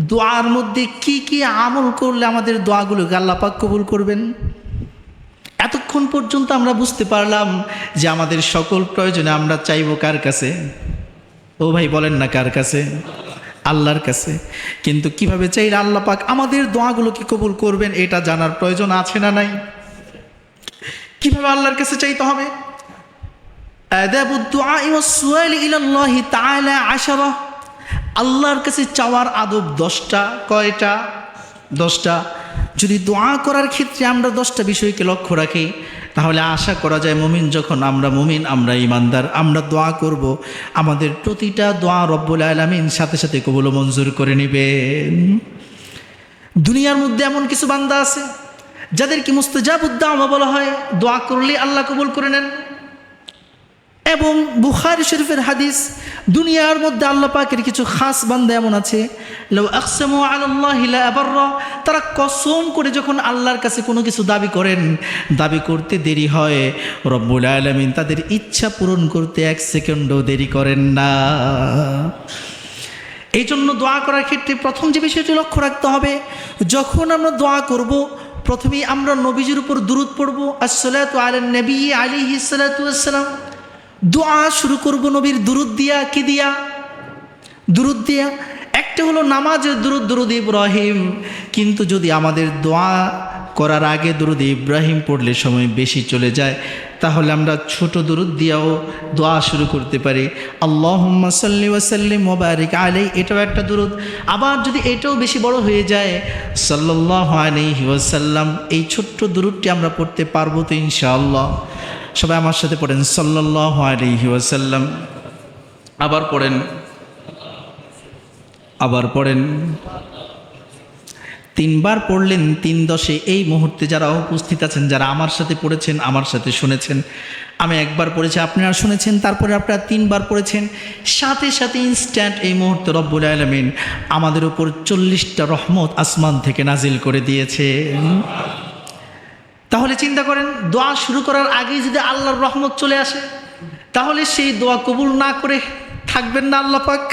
দোয়ার মধ্যে কি কি আমল করলে আমাদের দোয়াগুলোকে আল্লাপাক কবুল করবেন? এতক্ষণ পর্যন্ত আমরা বুঝতে পারলাম যে আমাদের সকল প্রয়োজনে আমরা চাইব কার কাছে? ও ভাই, বলেন না কার কাছে? আল্লাহর কাছে। কিন্তু কীভাবে চাইলে আল্লাহ পাক আমাদের দোয়াগুলোকে কবুল করবেন এটা জানার প্রয়োজন আছে না নাই? কীভাবে আল্লাহর কাছে চাইতে হবে? আশারা। আল্লাহর কাছে চাওয়ার আদব দশটা, কয়টা? দশটা। যদি দোয়া করার ক্ষেত্রে আমরা দশটা বিষয়কে লক্ষ্য রাখি, তাহলে আশা করা যায় মুমিন যখন আমরা মুমিন, আমরা ইমানদার, আমরা দোয়া করব, আমাদের প্রতিটা দোয়া রব্বুল আলমিন সাথে সাথে কবুল মঞ্জুর করে নেবেন। দুনিয়ার মধ্যে এমন কিছু বান্দা আছে, যাদেরকে মুস্তাজাবুদ্দামা বলা হয়, দোয়া করলে আল্লাহ কবুল করে নেন। এবং বুখারি শরীফের হাদিস, দুনিয়ার মধ্যে আল্লাহ পাকের কিছু খাস বান্দা এমন আছে তারা কসম করে যখন আল্লাহর কাছে কোনো কিছু দাবি করেন, দাবি করতে দেরি হয়। রব্বুল আলামিন তাদের ইচ্ছা পূরণ করতে এক সেকেন্ডও দেরি করেন না। এই জন্য দোয়া করার ক্ষেত্রে প্রথম যে বিষয়টি লক্ষ্য রাখতে হবে, যখন আমরা দোয়া করব, প্রথমেই আমরা নবীজির উপর দূরত পড়ব। আসসালাতু আলা নবী আলিহি সালাতু আসসালাম দোয়া শুরু করব নবীর দুরুদ দিয়া, কি দিয়া? দুরুদ দিয়া? একটা হলো নামাজের দুরুদ দুরুদ ইব্রাহিম। কিন্তু যদি আমাদের দোয়া করার আগে দুরুদ ইব্রাহিম পড়লে সময় বেশি চলে যায়, তাহলে আমরা ছোট দুরুদ দিয়াও দোয়া শুরু করতে পারি। আল্লাহ সাল্লি ওয়াসাল্লিম মোবারিক আলাই এটাও একটা দুরুদ। আবার যদি এটাও বেশি বড় হয়ে যায় সাল্লাহ আলাইহি ওয়াসাল্লাম, এই ছোট্ট দুরুদটি আমরা পড়তে পারব তো ইনশাআল্লাহ। সবাই আমার সাথে পড়েন সাল্লাহ আলাইহি ওয়াসাল্লাম। আবার পড়েন আবার পড়েন। তিনবার পড়লেন, তিন দশে এই মুহূর্তে যারা উপস্থিত আছেন, যারা আমার সাথে পড়েছেন, আমার সাথে শুনেছেন। আমি একবার পড়েছি, আপনারা শুনেছেন, তারপরে আপনারা তিনবার পড়েছেন। সাথে সাথে ইনস্ট্যান্ট এই মুহূর্তে রব্বুল আলমিন আমাদের উপর চল্লিশটা রহমত আসমান থেকে নাজিল করে দিয়েছে তাহলে চিন্তা করেন, দোয়া শুরু করার আগেই যদি আল্লাহর রহমত চলে আসে, তাহলে সেই দোয়া কবুল না করে থাকবেন না আল্লাহ পাক।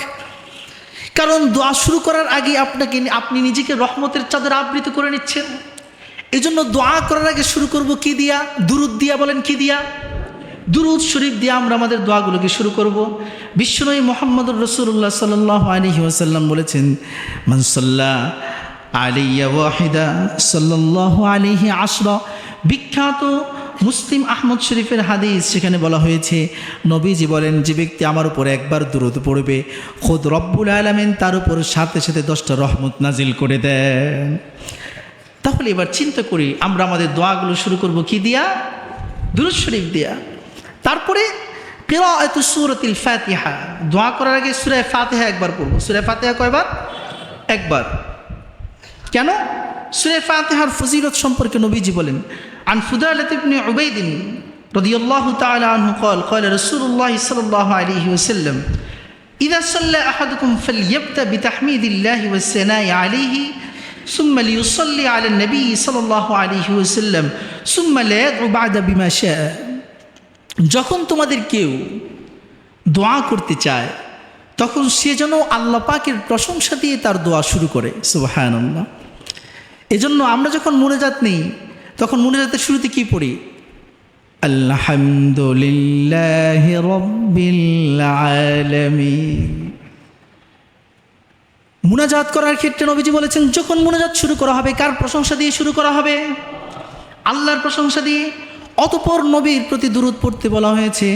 কারণ দোয়া শুরু করার আগে আপনাকে, আপনি নিজেকে রহমতের চাদর আবৃত করে নিচ্ছেন। এই জন্য দোয়া করার আগে শুরু করব কি দিয়া? দুরুদ দিয়া বলেন, কি দিয়া? দুরুদ শরীফ দিয়ে আমরা আমাদের দোয়াগুলোকে শুরু করব। বিশ্বনবী মোহাম্মদ রসুল্লাহ সাল্লাহ আলহি ওয়াসাল্লাম বলেছেন মনসল্লাহ আলিয়া ওয়াহিদা সাল্লাহ আলিহি আশরা বিখ্যাত মুসলিম আহমদ শরীফের হাদিস, সেখানে বলা হয়েছে, নবীজি বলেন, যে ব্যক্তি আমার উপর একবার দূরত পড়বে, খোদ রব্বুল আলমেন তার উপর সাথে সাথে দশটা রহমত নাজিল করে দেন। তাহলে এবার চিন্তা করি, আমরা আমাদের দোয়াগুলো শুরু করব কি দিয়া? দুরুদ শরীফ দিয়া। তারপরে সূরাতুল ফাতিহা। দোয়া করার আগে সূরা ফাতিহা একবার পড়ব। সুরে ফাতিহা কয়বার? একবার। কেন? সূরা ফাতিহার ফজিলত সম্পর্কে নবীজি বলেন عن فضالة بن عبيد رضي الله تعالى عنه قال قال رسول الله صلى الله عليه وسلم إذا صلى أحدكم فليبدأ بتحميد الله والثناء عليه ثم ليصلي على النبي صلى الله عليه وسلم ثم لا يدعو بعد بما شاء যখন তোমাদের কেউ দোয়া করতে চায় তখন সে যেন আল্লাহ পাকের প্রশংসা দিয়ে তার দোয়া শুরু করে সুবাহান্লাহ এজন্য আমরা যখন মনোজাত নেই, তখন মনোজাতের শুরুতে কি পড়ি? আলহামদুলিল্লাহ মুনাজাত করার ক্ষেত্রে নবীজি বলেছেন, যখন মুনাজাত শুরু করা হবে, কার প্রশংসা দিয়ে শুরু করা হবে? আল্লাহর প্রশংসা দিয়ে। অতপর নবীর প্রতি দূরত পড়তে বলা হয়েছে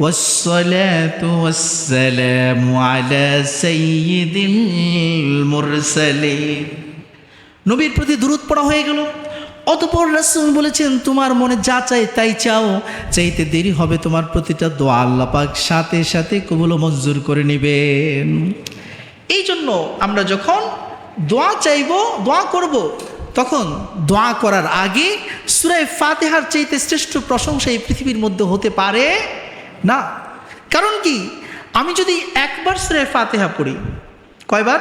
ওয়াসসালামু আলা সাইয়্যিদিল মুরসালিন। নবীর প্রতি দূরত পড়া হয়ে গেল। অতপর রাসূল বলেছেন, তোমার মনে যা চাই তাই চাও। চাইতে দেরি হবে তোমার প্রতিটা দোয়া আল্লাহ পাক সাথে সাথে কবুল মঞ্জুর করে নেবেন। এই জন্য আমরা যখন দোয়া চাইব, দোয়া করব, তখন দোয়া করার আগে সুরায় ফাতেহার চাইতে শ্রেষ্ঠ প্রশংসা এই পৃথিবীর মধ্যে হতে পারে না। কারণ কি? আমি যদি একবার সুরায় ফাতেহা পড়ি, কয়বার?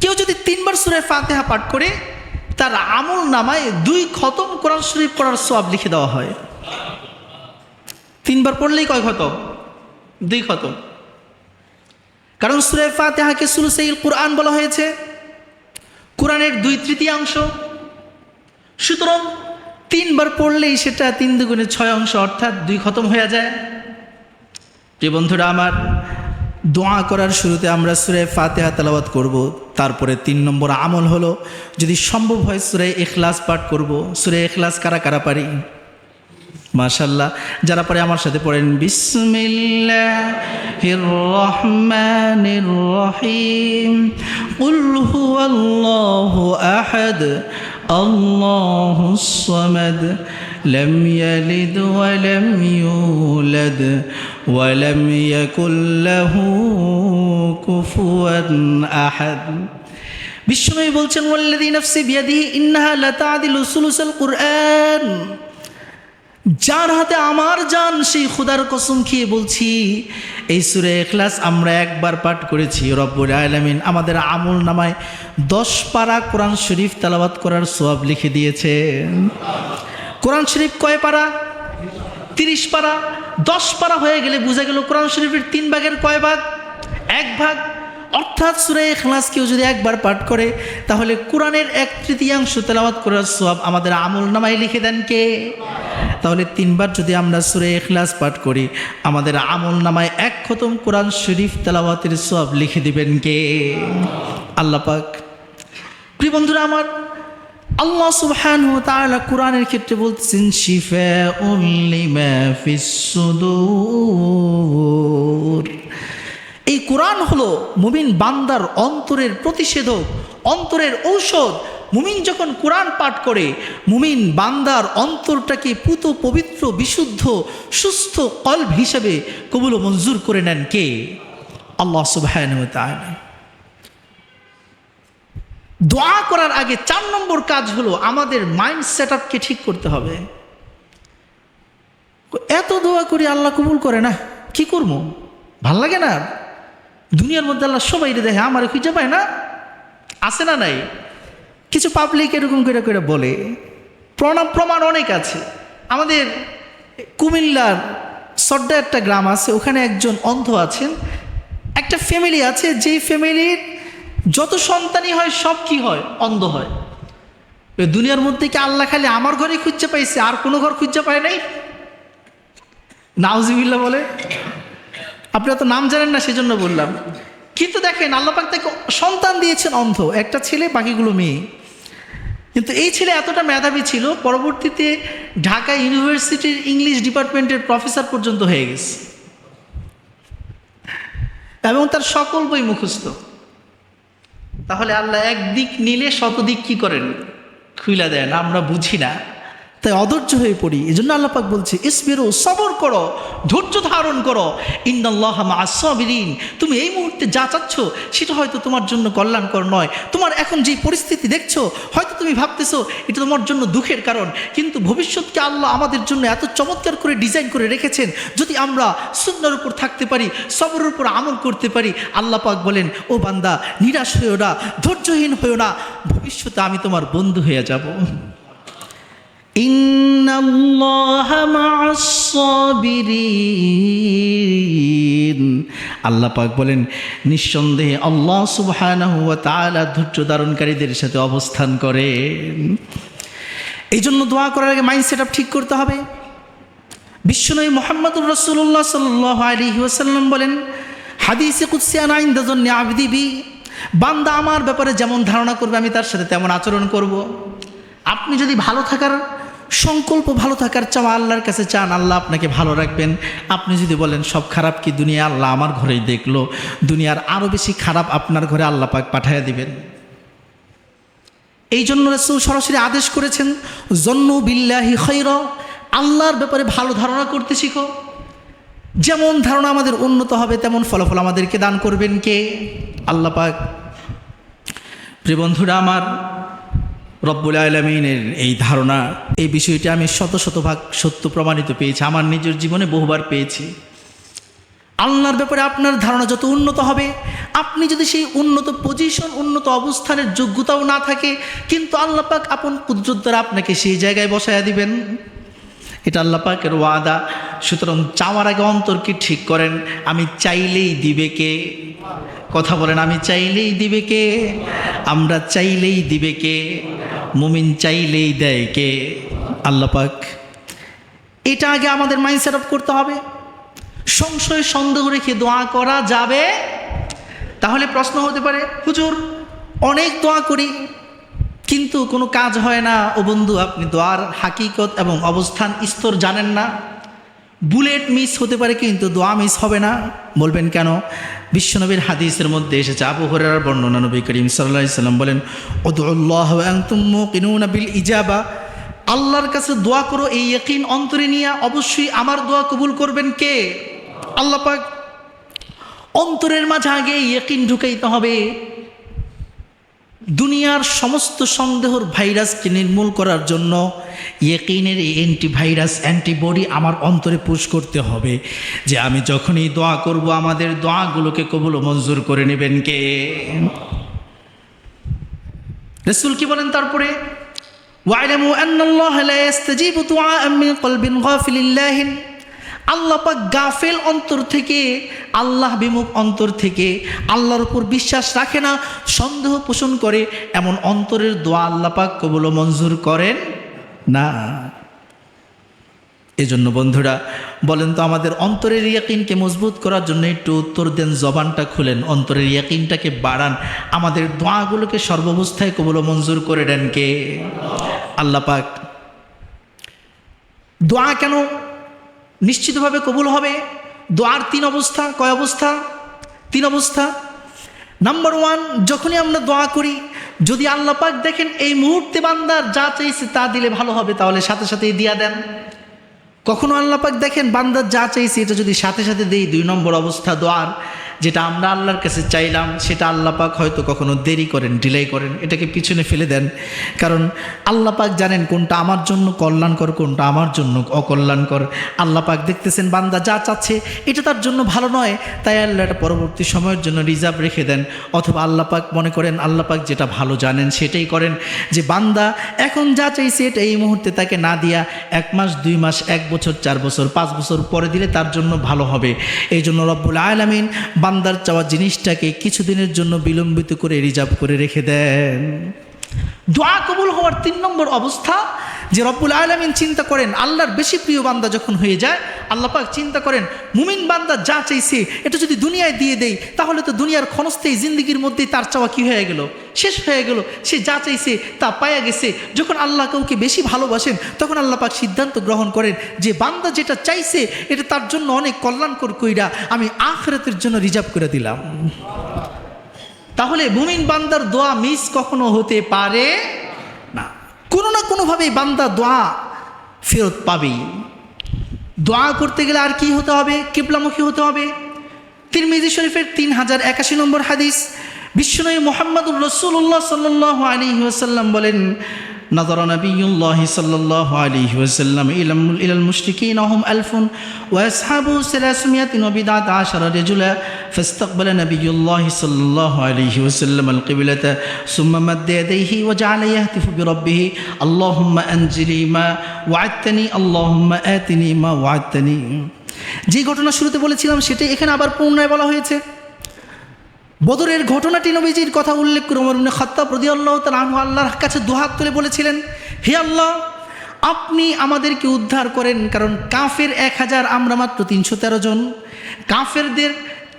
কেউ যদি তিনবার সুরায় ফাতেহা পাঠ করে, তার আমল নামায় দুই খতম কোরআন শরীফ পড়ার সব লিখে দেওয়া হয়। তিনবার পড়লেই কয় খতম? দুই খতম। কারণ সুরে ফাতেহাকে সুলুসাইল কোরআন বলা হয়েছে। কোরআনের দুই তৃতীয়াংশ। সুতরাং তিনবার পড়লেই সেটা তিন দুগুণে ছয় অংশ, অর্থাৎ দুই খতম হয়ে যায়। যে বন্ধুরা আমার দোয়া করার শুরুতে আমরা সুরে ফাতেহা তেলাওয়াত করব তারপরে তিন নম্বর আমল হলো যদি সম্ভব হয় সুরে এখলাস পাঠ করব সুরে এখলাস কারা কারা পারি মাশাল্লাহ যারা পরে আমার সাথে পড়েন বিসমিল্লাহির রহমানির রহিম কুল হুয়াল্লাহু আহাদ আল্লাহুস সামাদ لم يلد ولم يولد ولم يكن له كفوا أحد বিশ্বময় বলছেন ওয়াল্লাযী নাফসি বিয়াদিহি ইন্নাহা লাতাদিলু সুলুসাল কুরআন যার হাতে আমার জান সেই খুদার কসম খেয়ে বলছি এই সুরে এখলাস আমরা একবার পাঠ করেছি রব্বুল আলামিন আমাদের আমল নামায় দশ পারা কোরআন শরীফ তালাবাত করার সোয়াব লিখে দিয়েছে কোরআন শরীফ কয় পারা তিরিশ পারা, দশ পারা হয়ে গেলে বোঝা গেল কোরআন শরীফের তিন ভাগের কয় ভাগ? এক ভাগ। অর্থাৎ সুরে এখলাস কেউ যদি একবার পাঠ করে, তাহলে কোরআনের এক তৃতীয়াংশ তেলাওয়াত করার সব আমাদের আমল নামায় লিখে দেন কে? তাহলে তিনবার যদি আমরা সুরে এখলাস পাঠ করি, আমাদের আমল নামায় এক খতম কোরআন শরীফ তেলাওয়াতের সব লিখে দিবেন কে? আল্লাপাক প্রিয় বন্ধুরা আমার আল্লাহ সুবহানাহু ওয়া তাআলা কোরআনের ক্ষেত্রে বলছেন শিফাউল লিমা ফিস সুদূর। এই কোরআন হলো মুমিন বান্দার অন্তরের প্রতিষেধক, অন্তরের ঔষধ। মুমিন যখন কোরআন পাঠ করে, মুমিন বান্দার অন্তরটাকে পুত পবিত্র, বিশুদ্ধ, সুস্থ কল্ব হিসেবে কবুল মঞ্জুর করে নেন কে? আল্লাহ তাআলা। দোয়া করার আগে চার নম্বর কাজ হলো আমাদের মাইন্ড সেট আপকে ঠিক করতে হবে। এত দোয়া করি আল্লাহ কবুল করে না, কি করব? ভালো লাগে না? দুনিয়ার মধ্যে আল্লাহ সবাই দেখে, আমার খুঁজে পায় না? আছে না নাই? কিছু পাবলিক এরকম করে করে বলে, প্রণাম, প্রমাণ অনেক আছে। আমাদের কুমিল্লার সড্ডা একটা গ্রাম আছে, ওখানে একজন অন্ধ আছেন। একটা ফ্যামিলি আছে, যেই ফ্যামিলির যত সন্তানই হয়, সব কি হয়? অন্ধ হয়। দুনিয়ার মধ্যে কি আল্লাহ খালি আমার ঘরে খুঁজতে পাইছে? আর কোনো ঘর খুঁজতে পায় নাই? নাউজিবিল্লা বলে। আপনি তো নাম জানেন না, সেজন্য বললাম। কিন্তু দেখেন আল্লাপাক তাকে সন্তান দিয়েছেন অন্ধ। একটা ছেলে, বাকিগুলো মেয়ে। কিন্তু এই ছেলে এতটা মেধাবী ছিল, পরবর্তীতে ঢাকা ইউনিভার্সিটির ইংলিশ ডিপার্টমেন্টের প্রফেসর পর্যন্ত হয়ে গেছে। এবং তার সকল বই মুখস্থ। তাহলে আল্লাহ একদিক নিলে শতদিক কি করেন? খুইলা দেন আমরা বুঝি না। তাই অধৈর্য হয়ে পড়ি। এই জন্য আল্লাপাক বলছে, ইসবেরো, সবর করো, ধৈর্য ধারণ করো। ইন্দাল্লাহ আসবিরিন তুমি এই মুহূর্তে যা চাচ্ছ, সেটা হয়তো তোমার জন্য কল্যাণকর নয়। তোমার এখন যে পরিস্থিতি দেখছ, হয়তো তুমি ভাবতেছো, এটা তোমার জন্য দুঃখের কারণ। কিন্তু ভবিষ্যৎকে আল্লাহ আমাদের জন্য এত চমৎকার করে ডিজাইন করে রেখেছেন, যদি আমরা সুন্দর উপর থাকতে পারি, সবরের উপর আমল করতে পারি, আল্লাহ পাক বলেন, ও বান্দা, নিরাশ হয়েও না, ধৈর্যহীন হয়েও না, ভবিষ্যতে আমি তোমার বন্ধু হয়ে যাব। আল্লাহ পাক বলেন, নিঃসন্দেহে আল্লাহ সুবহানাহু ওয়া তাআলা ধৈর্য ধারণকারীদের সাথে অবস্থান করেন। এই জন্য দোয়া করার আগে মাইন্ড সেট ঠিক করতে হবে। বিশ্বনবী মোহাম্মদুর রসুল্লাহ সাল্লাহ আলী ওসাল্লাম বলেন, হাদিসে কুৎসিয়ান আইন দাজন্যে আবদিবি বান্দা আমার ব্যাপারে যেমন ধারণা করবে, আমি তার সাথে তেমন আচরণ করব। আপনি যদি ভালো থাকার সংকল্প ভালো থাকার চাওয়া আল্লাহর কাছে চান, আল্লাহ আপনাকে ভালো রাখবেন। আপনি যদি বলেন, সব খারাপ কি দুনিয়া? আল্লাহ আমার ঘরেই দেখল। দুনিয়ার আরও বেশি খারাপ আপনার ঘরে আল্লাহ পাক পাঠাইয়া দিবেন। এই জন্য রসুল সরাসরি আদেশ করেছেন জন্ম বিল্লাহি খৈর আল্লাহর ব্যাপারে ভালো ধারণা করতে শিখো। যেমন ধারণা আমাদের উন্নত হবে, তেমন ফলাফল আমাদেরকে দান করবেন কে? আল্লাহ পাক। প্রিয় বন্ধুরা আমার রব্বুল আলমিনের এই ধারণা, এই বিষয়টি আমি শত শতভাগ সত্য প্রমাণিত পেয়েছি, আমার নিজের জীবনে বহুবার পেয়েছি। আল্লাহর ব্যাপারে আপনার ধারণা যত উন্নত হবে, আপনি যদি সেই উন্নত পজিশন উন্নত অবস্থানের যোগ্যতাও না থাকে, কিন্তু আল্লাপাক আপন কুদরত দ্বারা আপনাকে সেই জায়গায় বসায়া দিবেন। এটা আল্লাহ পাকের ওয়াদা। সুতরাং চাওয়ার আগে অন্তরকে ঠিক করেন? আমি চাইলেই দিবে কে? কথা বলেন, আমি চাইলেই দিবে কে? আমরা চাইলেই দিবে কে? মুমিন চাইলেই দেয় কে? আল্লাহ পাক, এটা আগে আমাদের মাইন্ড সেট আপ করতে হবে। সংশয় সন্দেহ রেখে দোয়া করা যাবে? তাহলে প্রশ্ন হতে পারে, হুজুর, অনেক দোয়া করি কিন্তু কোনো কাজ হয় না। ও বন্ধু, আপনি দোয়ার হাকিকত এবং অবস্থান স্তর জানেন না। বুলেট মিস হতে পারে কিন্তু দোয়া মিস হবে না। বলবেন কেন? বিশ্বনবীর হাদিসের মধ্যে এসেছে, আবু বর্ণনা নবী করিম সাল্লাম বলেন ওদুল্লাহ বিল ইজাবা। আল্লাহর কাছে দোয়া করো, এই ইয়কিন অন্তরে নিয়ে অবশ্যই আমার দোয়া কবুল করবেন কে? আল্লাহ পাক অন্তরের মাঝে আগে ইয়কিন ঢুকাইতে হবে। দুনিয়ার সমস্ত সন্দেহর ভাইরাসকে নির্মূল করার জন্য ইয়েকিনের এই অ্যান্টিভাইরাস অ্যান্টিবডি আমার অন্তরে পুশ করতে হবে যে আমি যখনই দোয়া করব, আমাদের দোয়াগুলোকে কবুল মঞ্জুর করে নেবেন কে? রসুল কি বলেন তারপরে? ওয়াইলামু আন্নাল্লাহ লা ইয়াস্তাজিবু দুআআন মিন কলবিন গাফিলিল্লাহিন। আল্লাহ পাক গাফেল অন্তর থেকে, আল্লাহ বিমুখ অন্তর থেকে আল্লাহর উপর বিশ্বাস রাখে না, সন্দেহ পোষণ করে, এমন অন্তরের দোয়া আল্লাহ পাক কবুল মঞ্জুর করেন না। এজন্য বন্ধুরা, বলেন তো আমাদের অন্তরের ইয়াকিনকে মজবুত করার জন্য একটু উত্তর দেন, জবানটা খুলেন, অন্তরের ইয়াকিনটাকে বাড়ান, আমাদের দোয়াগুলোকে সর্বাবস্থায় কবুল মঞ্জুর করে দেন কে? আল্লাহ পাক। দোয়া কেন নিশ্চিতভাবে কবুল হবে। দোয়ার তিন অবস্থা, কয় অবস্থা? তিন অবস্থা। নাম্বার ওয়ান যখনই আমরা দোয়া করি, যদি আল্লাহ পাক দেখেন এই মুহূর্তে বান্দার যা চাইছে তা দিলে ভালো হবে, তাহলে সাথে সাথেই দিয়া দেন। কখনো আল্লাপাক দেখেন বান্দার যা চাইছে এটা যদি সাথে সাথে দেই, দুই নম্বর অবস্থা দোয়ার। যেটা আমরা আল্লাহর কাছে চাইলাম, সেটা আল্লাহ পাক হয়তো কখনো দেরি করেন ডিলে করেন, এটাকে পিছনে ফেলে দেন। কারণ আল্লাহ পাক জানেন কোনটা আমার জন্য কল্যাণকর, কোনটা আমার জন্য অকল্যাণকর। আল্লাহ পাক দেখতেছেন বান্দা যা চাচ্ছে, এটা তার জন্য ভালো নয়। তাই আল্লাহ এটা পরবর্তী সময়ের জন্য রিজার্ভ রেখে দেন। অথবা আল্লাহ পাক মনে করেন, আল্লাহ পাক যেটা ভালো জানেন, সেটাই করেন। যে বান্দা এখন যা চাইছে, এটা এই মুহূর্তে তাকে না দিয়া এক মাস, দুই মাস, এক বছর, চার বছর, পাঁচ বছর পরে দিলে তার জন্য ভালো হবে। এই জন্য রব্বুল আলমিন বান্দার চাওয়া জিনিসটাকে কিছুদিনের জন্য বিলম্বিত করে রিজার্ভ করে রেখে দেন। দোয়া কবুল হওয়ার তিন নম্বর অবস্থা যে রব্বুল আলমিন চিন্তা করেন, আল্লাহর বেশি প্রিয় বান্দা যখন হয়ে যায়, আল্লাহ পাক চিন্তা করেন, মুমিন বান্দা যা চাইছে, এটা যদি দুনিয়ায় দিয়ে দেই, তাহলে তো দুনিয়ার ক্ষণস্থায়ী জিন্দিগির মধ্যেই তার চাওয়া কি হয়ে গেল? শেষ হয়ে গেল। সে যা চাইছে, তা পায়া গেছে। যখন আল্লাহ কাউকে বেশি ভালোবাসেন, তখন আল্লাহ পাক সিদ্ধান্ত গ্রহণ করেন যে বান্দা যেটা চাইছে, এটা তার জন্য অনেক কল্যাণকর কইরা আমি আখরাতের জন্য রিজার্ভ করে দিলাম। তাহলে মুমিন বান্দার দোয়া মিস কখনো হতে পারে? কোনো না কোনোভাবেই বান্দা দোয়া ফেরত পাবেই দোয়া করতে গেলে আর কি হতে হবে? কেবলামুখী হতে হবে। তিরমিজি শরীফের তিন হাজার একাশি নম্বর হাদিস বিশ্বনয়ী মোহাম্মদুর রসুল্লাহ সাল্লাহ আলী ওসাল্লাম বলেন نظر نبي الله صلى الله عليه وسلم إلى إلى المشركين وهم ألف وأصحابه ثلاثمائة وبضعة عشر رجلا فاستقبل نبي الله صلى الله عليه وسلم القبلة ثم مد يديه وجعل يهتف بربه اللهم أنجلي ما وعدتني اللهم آتني ما وعدتني যে ঘটনা শুরুতে বলেছিলাম সেটাই এখানে আবার পুনরায় বলা হয়েছে বদরের ঘটনাটি নবীজির কথা উল্লেখ করে উমর ইবনে খাত্তাব রাদিয়াল্লাহু তাআলা আনহু আল্লাহর কাছে দুহাত তুলে বলেছিলেন, হে আল্লাহ, আপনি আমাদেরকে উদ্ধার করেন, কারণ কাফের এক হাজার, আমরা মাত্র তিনশো তেরো জন। কাফেরদের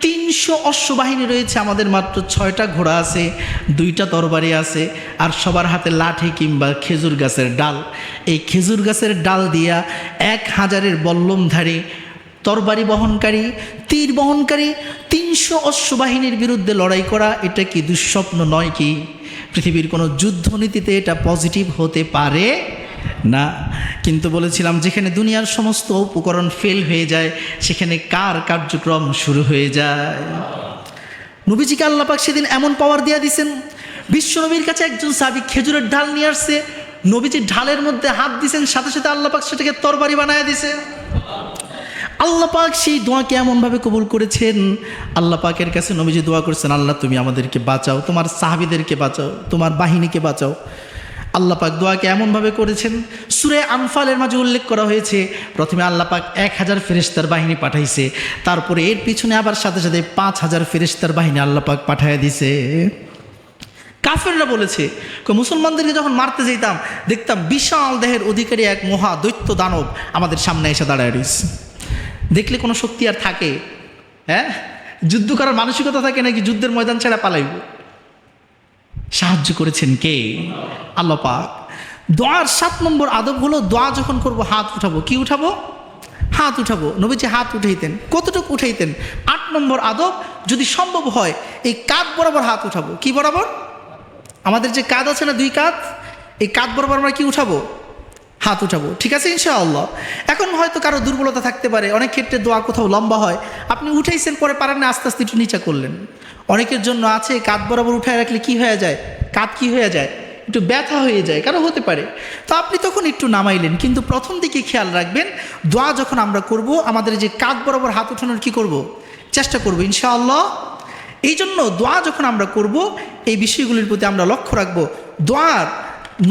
তিনশো অশ্ববাহিনী রয়েছে, আমাদের মাত্র ছয়টা ঘোড়া আছে, দুইটা তরবারি আছে, আর সবার হাতে লাঠি কিংবা খেজুর গাছের ডাল। এই খেজুর গাছের ডাল দিয়া এক হাজারের বল্লমধারী তরবারি বহনকারী, তীর বহনকারী, তিনশো অশ্ববাহিনীর বিরুদ্ধে লড়াই করা, এটা কি দুঃস্বপ্ন নয় কি? পৃথিবীর কোনো যুদ্ধনীতিতে এটা পজিটিভ হতে পারে? না। কিন্তু বলেছিলাম, যেখানে দুনিয়ার সমস্ত উপকরণ ফেল হয়ে যায়, সেখানে কার কার্যক্রম শুরু হয়ে যায়? নবীজিকে আল্লাপাক সেদিন এমন পাওয়ার দিয়া দিছেন বিশ্বনবীর কাছে একজন সাবিক খেজুরের ঢাল নিয়ে আসছে, নবীজি ঢালের মধ্যে হাত দিছেন, সাথে সাথে আল্লাপাক সেটাকে তরবারি বানায় দিছে। আল্লাহ পাক সেই দোয়াকে এমনভাবে কবুল করেছেন, আল্লাহ পাকের কাছে নবীজি দোয়া করছেন, আল্লাহ তুমি আমাদেরকে বাঁচাও, তোমার সাহাবিদেরকে বাঁচাও, তোমার বাহিনীকে বাঁচাও। আল্লাহ পাক দোয়াকে এমনভাবে করেছেন, সুরে আনফালের মাঝে উল্লেখ করা হয়েছে, প্রথমে আল্লাহ পাক এক হাজার ফেরেস্তার বাহিনী পাঠাইছে, তারপরে এর পিছনে আবার সাথে সাথে পাঁচ হাজার ফেরেস্তার বাহিনী আল্লাহ পাক পাঠাইয়া দিছে। কাফেররা বলেছে মুসলমানদেরকে যখন মারতে যেতাম দেখতাম বিশাল দেহের অধিকারী এক মহা দৈত্য দানব আমাদের সামনে এসে দাঁড়ায় রয়েছে দেখলে কোনো শক্তি আর থাকে? হ্যাঁ? যুদ্ধ করার মানসিকতা থাকে নাকি যুদ্ধের ময়দান ছাড়া পালাইব? সাহায্য করেছেন কে? আল্লাহ পাক। দোয়ার সাত নম্বর আদব হলো দোয়া যখন করব, হাত উঠাবো। কি উঠাবো? হাত উঠাবো। নবীজি হাত উঠাইতেন। কতটুকু উঠাইতেন? আট নম্বর আদব, যদি সম্ভব হয়, এই কাঁধ বরাবর হাত উঠাবো। কি বরাবর? আমাদের যে কাঁধ আছে না দুই কাঁধ, এই কাঁধ বরাবর আমরা কি উঠাবো? হাত উঠাবো, ঠিক আছে ইনশাআল্লাহ? এখন হয়তো কারও দুর্বলতা থাকতে পারে, অনেক ক্ষেত্রে দোয়া কোথাও লম্বা হয়। আপনি উঠাইছেন, পরে পারেন না, আস্তে আস্তে একটু নিচা করলেন। অনেকের জন্য আছে, কাঁধ বরাবর উঠায় রাখলে কি হয়ে যায়? কাঁধ কি হয়ে যায়? একটু ব্যথা হয়ে যায়, কারও হতে পারে। তো আপনি তখন একটু নামাইলেন, কিন্তু প্রথম দিকে খেয়াল রাখবেন, দোয়া যখন আমরা করব, আমাদের যে কাঁধ বরাবর হাত উঠানোর কি করব? চেষ্টা করব ইনশাআল্লাহ। এই জন্য দোয়া যখন আমরা করব, এই বিষয়গুলির প্রতি আমরা লক্ষ্য রাখব। দোয়ার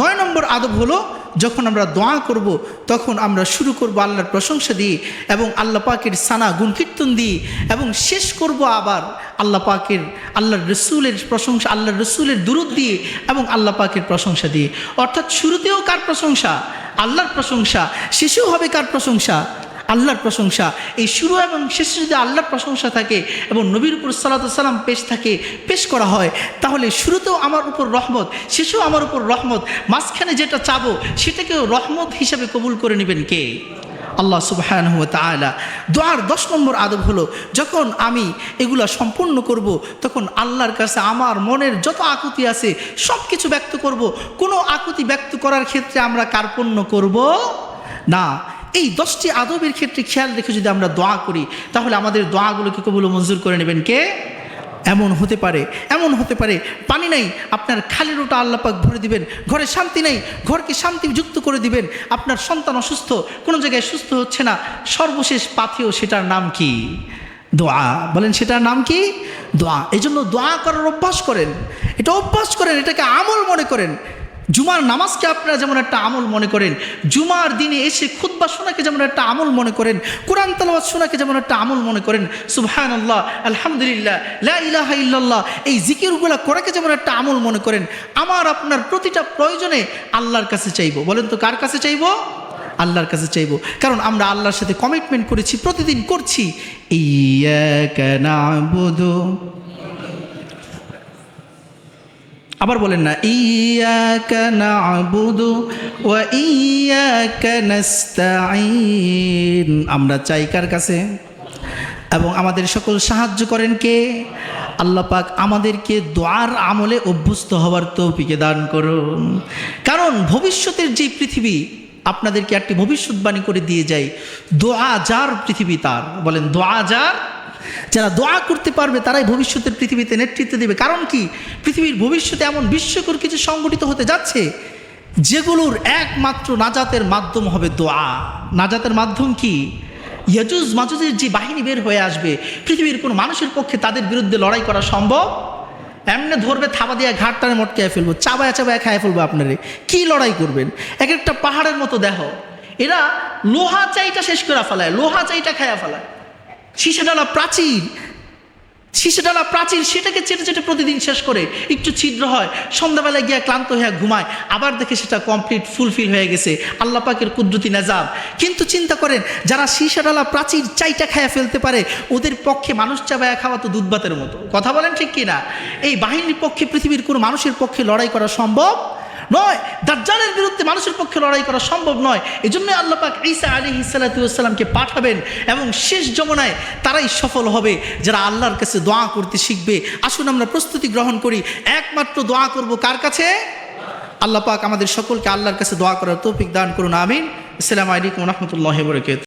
নয় নম্বর আদব হলো যখন আমরা দোয়া করব, তখন আমরা শুরু করব আল্লাহর প্রশংসা দিয়ে এবং আল্লাহ পাকের সানা গুণকীর্তন দিয়ে এবং শেষ করব আবার আল্লাহ পাকের, আল্লাহর রসুলের প্রশংসা, আল্লাহর রসুলের দূরত দিয়ে এবং আল্লাহ পাকের প্রশংসা দিয়ে। অর্থাৎ শুরুতেও কার প্রশংসা? আল্লাহর প্রশংসা, শেষেও হবে কার প্রশংসা? আল্লাহর প্রশংসা। এই শুরু এবং শেষে যদি আল্লাহর প্রশংসা থাকে এবং নবীর উপর সাল্লাম পেশ থাকে, পেশ করা হয়, তাহলে শুরুতেও আমার উপর রহমত, শেষেও আমার উপর রহমত, মাঝখানে যেটা চাবো সেটাকেও রহমত হিসাবে কবুল করে নেবেন কে? আল্লাহ সুবাহান তালা দোয়ার দশ নম্বর আদব হলো, যখন আমি এগুলা সম্পূর্ণ করব, তখন আল্লাহর কাছে আমার মনের যত আকুতি আছে সব কিছু ব্যক্ত করব। কোনো আকুতি ব্যক্ত করার ক্ষেত্রে আমরা কার্পণ্য করব না। এই দশটি আদবের ক্ষেত্রে খেয়াল রেখে যদি আমরা দোয়া করি, তাহলে আমাদের দোয়াগুলোকে কবুল মঞ্জুর করে নেবেন কে? এমন হতে পারে, এমন হতে পারে, পানি নাই, আপনার খালি রোটা আল্লাপাক ভরে দিবেন, ঘরে শান্তি নাই, ঘরকে শান্তি যুক্ত করে দিবেন, আপনার সন্তান অসুস্থ, কোনো জায়গায় সুস্থ হচ্ছে না, সর্বশেষ পাথেও সেটার নাম কি? দোয়া। বলেন সেটার নাম কি? দোয়া। এই জন্য দোয়া করার অভ্যাস করেন। এটা অভ্যাস করেন, এটাকে আমল মনে করেন। জুমার নামাজকে আপনারা যেমন একটা আমল মনে করেন, জুমার দিনে এসে খুদ্া শোনাকে যেমন একটা আমল মনে করেন, কোরআন তালাবাদ শোনাকে যেমন একটা আমল মনে করেন সুবহান আল্লাহ আলহামদুলিল্লাহ, লা ইলাহা ইল্লাল্লাহ, এই জিকিরগুলা করাকে যেমন একটা আমল মনে করেন, আমার আপনার প্রতিটা প্রয়োজনে আল্লাহর কাছে চাইব। বলেন তো কার কাছে চাইব? আল্লাহর কাছে চাইব। কারণ আমরা আল্লাহর সাথে কমিটমেন্ট করেছি, প্রতিদিন করছি। ইয়াকা নাবুদু আবার বলেন না, ইয়াকা নাবুদু ওয়া ইয়াকা নাস্তাঈন। আমরা চাই কার কাছে? এবং আমাদের সকল সাহায্য করেন কে? আল্লাহ পাক আমাদেরকে দোয়ার আমলে অভ্যস্ত হওয়ার তৌফিকে দান করুন। কারণ ভবিষ্যতের যে পৃথিবী আপনাদেরকে একটি ভবিষ্যৎবাণী করে দিয়ে যায়, দোয়া যার পৃথিবী তার। বলেন, দোয়া যার যারা দোয়া করতে পারবে, তারাই ভবিষ্যতের পৃথিবীতে নেতৃত্ব দেবে। কারণ কি? পৃথিবীর ভবিষ্যতে এমন বিশ্বকর কিছু সংগঠিত হতে যাচ্ছে, যেগুলোর একমাত্র নাজাতের মাধ্যম হবে দোয়া। নাজাতের মাধ্যম কি? ইয়াজুজ মাজুজের যে বাহিনী বের হয়ে আসবে, পৃথিবীর কোনো মানুষের পক্ষে তাদের বিরুদ্ধে লড়াই করা সম্ভব? এমনি ধরবে থাবা দিয়ে ঘাট টানে মটকে ফেলব, চাবায় চাবায় খায় ফেলব আপনারে। কি লড়াই করবেন? এক একটা পাহাড়ের মতো দেহ। এরা লোহা চাইটা শেষ করে ফেলায়, লোহা চাইটা খায়া ফেলায়। শিশাডালা প্রাচীর শিশাডালা প্রাচীর, সেটাকে চেটে চেটে প্রতিদিন শেষ করে একটু ছিদ্র হয়, সন্ধ্যাবেলায় গিয়ে ক্লান্ত হয়ে ঘুমায়, আবার দেখে সেটা কমপ্লিট ফুলফিল হয়ে গেছে, আল্লাহ পাকের কুদরতি নাজাব কিন্তু চিন্তা করেন, যারা শিশাডালা প্রাচীর চাইটা খায়া ফেলতে পারে, ওদের পক্ষে মানুষ চাবায়া খাওয়া তো দুধ ভাতের মতো। কথা বলেন ঠিক কিনা? এই বাহিনীর পক্ষে, পৃথিবীর কোনো মানুষের পক্ষে লড়াই করা সম্ভব নয়, দাজ্জালের বিরুদ্ধে মানুষের পক্ষে লড়াই করা সম্ভব নয়। এই জন্য আল্লাহ পাক ঈসা আলী ইসালাতামকে পাঠাবেন এবং শেষ যমনায় তারাই সফল হবে যারা আল্লাহর কাছে দোয়া করতে শিখবে। আসুন আমরা প্রস্তুতি গ্রহণ করি। একমাত্র দোয়া করব কার কাছে? আল্লাহ পাক আমাদের সকলকে আল্লাহর কাছে দোয়া করার তৌফিক দান করুন, আমিন। আসসালামু আলাইকুম রহমতুল্লাহ বরকাত